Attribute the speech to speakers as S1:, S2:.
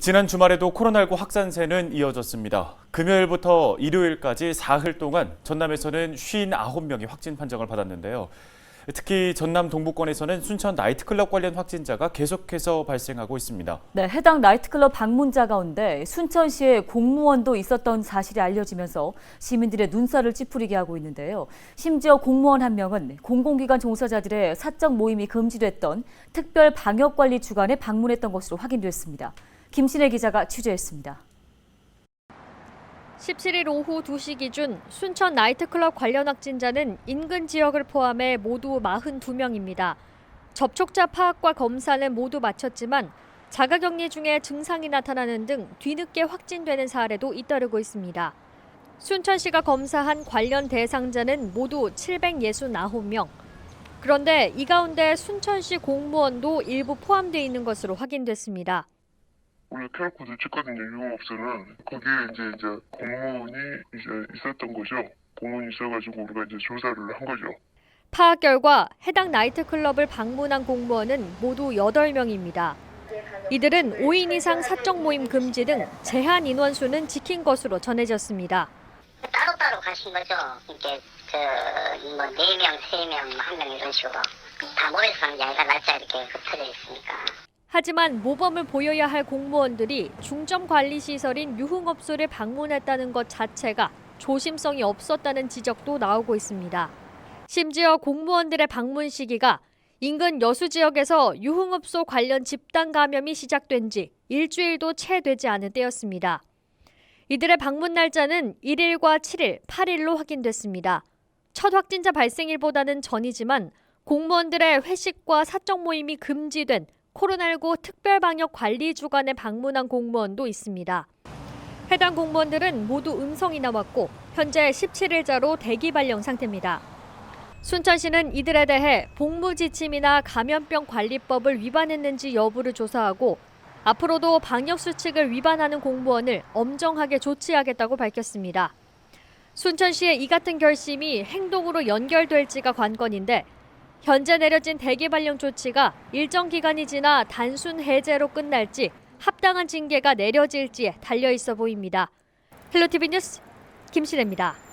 S1: 지난 주말에도 코로나19 확산세는 이어졌습니다. 금요일부터 일요일까지 사흘 동안 전남에서는 59명이 확진 판정을 받았는데요. 특히 전남 동부권에서는 순천 나이트클럽 관련 확진자가 계속해서 발생하고 있습니다.
S2: 네, 해당 나이트클럽 방문자 가운데 순천시에 공무원도 있었던 사실이 알려지면서 시민들의 눈살을 찌푸리게 하고 있는데요. 심지어 공무원 한 명은 공공기관 종사자들의 사적 모임이 금지됐던 특별 방역관리 주간에 방문했던 것으로 확인됐습니다. 김신혜 기자가 취재했습니다.
S3: 17일 오후 2시 기준 순천 나이트클럽 관련 확진자는 인근 지역을 포함해 모두 42명입니다. 접촉자 파악과 검사는 모두 마쳤지만 자가격리 중에 증상이 나타나는 등 뒤늦게 확진되는 사례도 잇따르고 있습니다. 순천시가 검사한 관련 대상자는 모두 769명. 그런데 이 가운데 순천시 공무원도 일부 포함되어 있는 것으로 확인됐습니다.
S4: 원래 QR코드 찍거든요, 유흥업소는. 거기에 이제, 이제 공무원이 이제 있었던 거죠. 공무원이 있어가지고 우리가 이제 조사를 한 거죠.
S3: 파악 결과 해당 나이트클럽을 방문한 공무원은 모두 8명입니다. 이들은 5인 이상 사적 모임 금지 등 제한 인원수는 지킨 것으로 전해졌습니다.
S5: 따로따로 가신 거죠. 이게 그뭐 네 명, 세 명, 한명 이런 식으로 다 모여서 가는 게 아니라 날짜 이렇게 흩어져 있으니까.
S3: 하지만 모범을 보여야 할 공무원들이 중점 관리 시설인 유흥업소를 방문했다는 것 자체가 조심성이 없었다는 지적도 나오고 있습니다. 심지어 공무원들의 방문 시기가 인근 여수 지역에서 유흥업소 관련 집단 감염이 시작된 지 일주일도 채 되지 않은 때였습니다. 이들의 방문 날짜는 1일과 7일, 8일로 확인됐습니다. 첫 확진자 발생일보다는 전이지만 공무원들의 회식과 사적 모임이 금지된 코로나19 특별방역 관리 주간에 방문한 공무원도 있습니다. 해당 공무원들은 모두 음성이 나왔고 현재 17일자로 대기 발령 상태입니다. 순천시는 이들에 대해 복무 지침이나 감염병 관리법을 위반했는지 여부를 조사하고 앞으로도 방역 수칙을 위반하는 공무원을 엄정하게 조치하겠다고 밝혔습니다. 순천시의 이 같은 결심이 행동으로 연결될지가 관건인데 현재 내려진 대기 발령 조치가 일정 기간이 지나 단순 해제로 끝날지 합당한 징계가 내려질지에 달려 있어 보입니다. 헬로티비 뉴스 김신혜입니다.